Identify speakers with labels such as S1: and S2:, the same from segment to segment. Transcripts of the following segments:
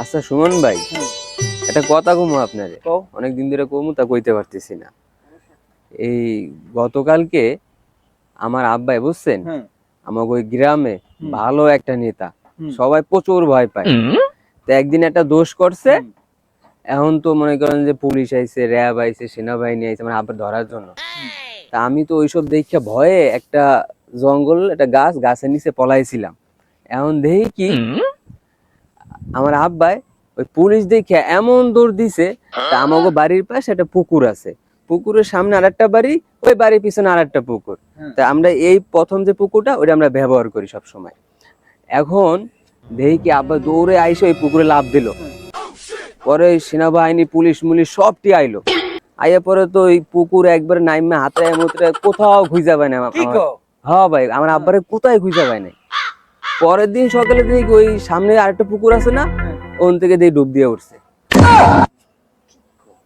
S1: আচ্ছা সুমন ভাই। একটা কথা কমু আপনারে। অনেক দিন ধরে কমু তা কইতে পারতেছি না। এই গতকালকে আমার আব্বাই বুঝছেন? আমাকে ওই গ্রামে ভালো একটা নেতা। সবাই প্রচুর ভয় পায়। তো একদিন একটা দোষ করছে। এখন তো মনে করেন যে পুলিশ আইছে র্যাব আইছে সেনাবাহিনী আইছে মানে আবার ধরার জন্য। তা আমি তো ওইসব দেখে ভয়ে একটা জঙ্গল একটা গাছ গাছের নিচে পলাইছিলাম। এখন দেখি কি আমার আব্বাই ওই পুলিশ দেখে এমন দৌড় দিছে তা আমাকে বাড়ির পাশে একটা পুকুর আছে। পুকুরের সামনে আরেকটা বাড়ি ওই বাড়ির পিছনে আর একটা
S2: পুকুর
S1: তা আমরা এই প্রথম যে পুকুরটা ওটা আমরা ব্যবহার করি সব সময় এখন দেখি কি আব্বা দৌড়ে আইসে ওই পুকুরে লাভ দিল। পরে সেনাবাহিনী পুলিশ মুলিশ সবটি আইলো। আইয়া পরে তো ওই পুকুর একবার নাইমে হাতে মুতরে কোথাও খুঁজে পায় না আমার- হ্যাঁ ভাই আমার আব্বারে কোথায় খুঁজে পায় নাই। পরের দিন সকালে দেখি ওই সামনে আরেকটা পুকুর আছে না ওন থেকে দেখি ডুব দিয়ে উঠছে।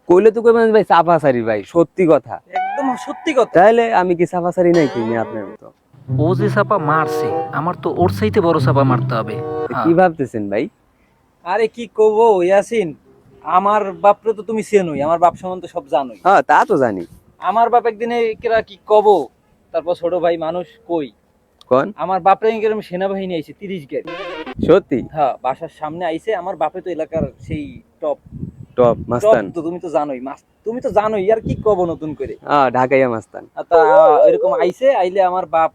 S1: কইলে তো কইবেন ভাই চাপা সারি ভাই সত্যি কথা।
S2: একদম সত্যি কথা।
S1: তাহলে আমি কি চাপা সারি নাই কিনি আপনার মতো?
S3: ও যে চাপা মারছে আমার তো ওর চাইতে বড় চাপা মারতে হবে। হ্যাঁ।
S1: কি ভাবতেছেন ভাই?
S2: আরে কি কব ইয়াসিন আমার বাপরে তো তুমি চেনোই আমার বাপ সম্বন্ধে সব জানোই।
S1: হ্যাঁ তা তো জানি।
S2: আমার বাপ একদিনে কেরা কি কব তারপর ছোট ভাই মানুষ কই?
S1: কোন?
S2: আমার বাপরে কিরম সেনাবাহিনী আইছে তিরিশ গাড়ি
S1: সত্যি?
S2: হ্যাঁ বাসার সামনে আইছে আমার বাপে তো এলাকার সেই টপ।
S1: টপ মাস্তান।
S2: তো তুমি তো জানোই মাস তুমি তো জানোই আর কি কব নতুন করে?
S1: হ্যাঁ ঢাকাইয়া মাস্তান।
S2: তা এরকম আইছে আইলে আমার বাপ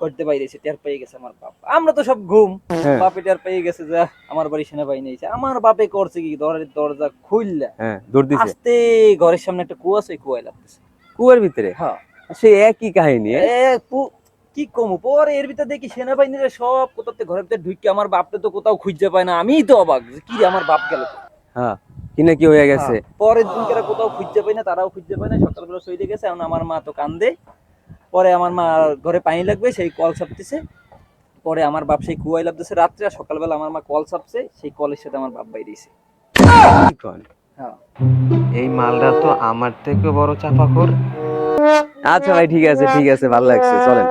S2: করতে বাইরেছে টের পেয়ে গেছে আমার বাপ। আমরা তো সব ঘুম
S1: হ্যাঁ।
S2: বাপে টের পেয়ে গেছে যে আমার বাড়ি সেনাবাহিনী আইছে। আমার বাপে করছে কি দরজার দরজা খুললা
S1: হ্যাঁ
S2: আস্তে ঘরের সামনে একটা কুয়া আছে কুয়ায় লাগতেছে।
S1: কুয়ার ভিতরে?
S2: হ্যাঁ।
S1: সে একই কাহিনী
S2: পু- কি কম? পরে এর ভিতরে দেখি সেনাবাহিনীরা সব কোথাতে ঘরের ভিতরে ঢুকে আমার বাপটা তো কোথাও খুঁজতে পায় না। আমিই তো অবাক কি রে আমার বাপ গেল
S1: হ্যাঁ কিনা কি হয়ে গেছে?
S2: হ্যাঁ, পরের দিন কেরা কোথাও খুঁজতে পাই না তারাও খুঁজে পায় না সকালবেলা সইতে গেছে এখন আমার মা তো কান্দে। পরে আমার মা ঘরে পানি লাগবে সেই কল চাপতেছে পরে আমার বাপ সেই কুয়ায় লাগতেছে রাত্রে আর সকালবেলা আমার মা কল চাপছে সেই কলের সাথে আমার বাপ বাইরেছে হ্যাঁ।
S1: এই মালটা তো আমার থেকে বড় চাপাখোর। আচ্ছা ভাই ঠিক আছে ঠিক আছে ভালো লাগছে চলেন।